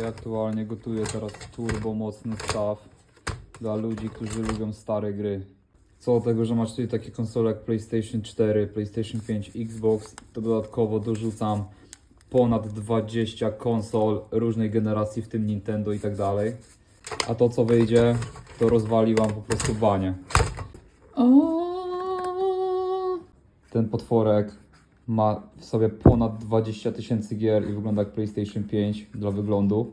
Ja aktualnie gotuję teraz turbo mocny staw dla ludzi, którzy lubią stare gry. Co do tego, że masz tutaj takie konsole jak PlayStation 4, PlayStation 5, Xbox, to dodatkowo dorzucam ponad 20 konsol różnej generacji, w tym Nintendo i tak dalej. A to co wyjdzie, to rozwali wam po prostu banie. Ten potworek ma w sobie ponad 20 tysięcy gier i wygląda jak PlayStation 5 dla wyglądu,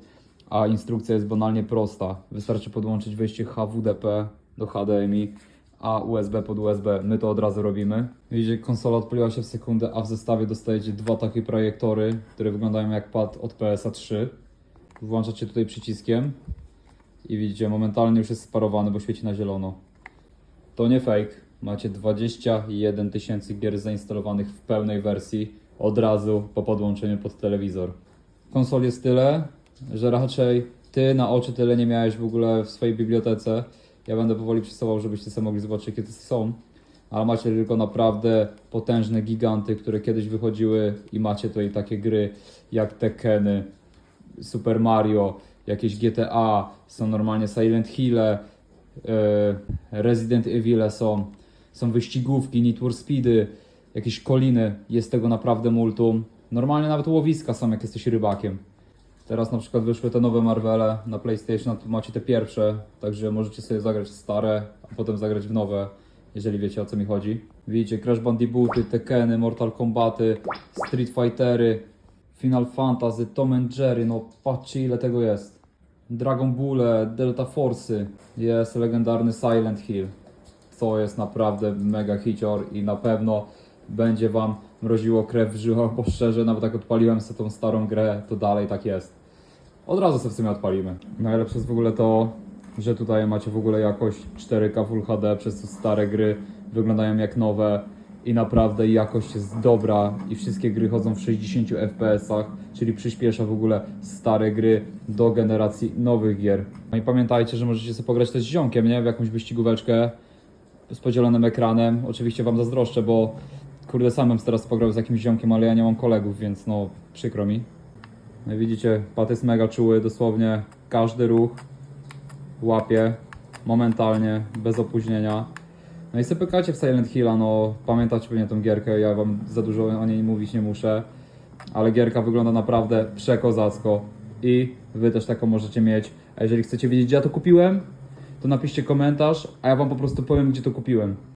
a instrukcja jest banalnie prosta. Wystarczy podłączyć wejście HWDP do HDMI, a USB pod USB. My to od razu robimy. Widzicie, konsola odpaliła się w sekundę, a w zestawie dostajecie dwa takie projektory, które wyglądają jak pad od PSA 3. Włączacie tutaj przyciskiem i widzicie, momentalnie już jest sparowany, bo świeci na zielono. To nie fake. Macie 21 tysięcy gier zainstalowanych w pełnej wersji od razu po podłączeniu pod telewizor. Konsol jest tyle, że raczej ty na oczy tyle nie miałeś w ogóle w swojej bibliotece. Ja będę powoli przesuwał, żebyście sobie mogli zobaczyć, jakie to są. Ale macie tylko naprawdę potężne giganty, które kiedyś wychodziły i macie tutaj takie gry jak Tekkeny, Super Mario, jakieś GTA, są normalnie Silent Hill'e, e, Resident Evil są, są wyścigówki, Need for Speedy, jakieś koliny, jest tego naprawdę multum. Normalnie nawet łowiska są, jak jesteś rybakiem. Teraz na przykład wyszły te nowe Marvele na PlayStation, tu macie te pierwsze, także możecie sobie zagrać w stare, a potem zagrać w nowe, jeżeli wiecie o co mi chodzi. Widzicie, Crash Bandicooty, Tekkeny, Mortal Kombaty, Street Fightery, Final Fantasy, Tom and Jerry, no patrzcie ile tego jest. Dragon Ball, Delta Force'y, jest legendarny Silent Hill. To jest naprawdę mega hicior i na pewno będzie Wam mroziło krew w żyłach, bo szczerze, nawet jak odpaliłem sobie tą starą grę, to dalej tak jest. Od razu sobie w sumie odpalimy. Najlepsze jest w ogóle to, że tutaj macie w ogóle jakość 4K Full HD, przez to stare gry wyglądają jak nowe i naprawdę jakość jest dobra i wszystkie gry chodzą w 60 FPS-ach, czyli przyspiesza w ogóle stare gry do generacji nowych gier. No i pamiętajcie, że możecie sobie pograć też z ziomkiem, nie? W jakąś wyścigóweczkę z podzielonym ekranem. Oczywiście Wam zazdroszczę, bo kurde sam bym teraz pograł z jakimś ziomkiem, ale ja nie mam kolegów, więc no przykro mi. No i widzicie, pat jest mega czuły, dosłownie każdy ruch łapie momentalnie, bez opóźnienia. No i sobie w Silent Hilla, no pamiętacie pewnie tą gierkę, ja wam za dużo o niej mówić nie muszę, ale gierka wygląda naprawdę przekozacko i wy też taką możecie mieć. A jeżeli chcecie wiedzieć, gdzie ja to kupiłem, to napiszcie komentarz, a ja wam po prostu powiem, gdzie to kupiłem.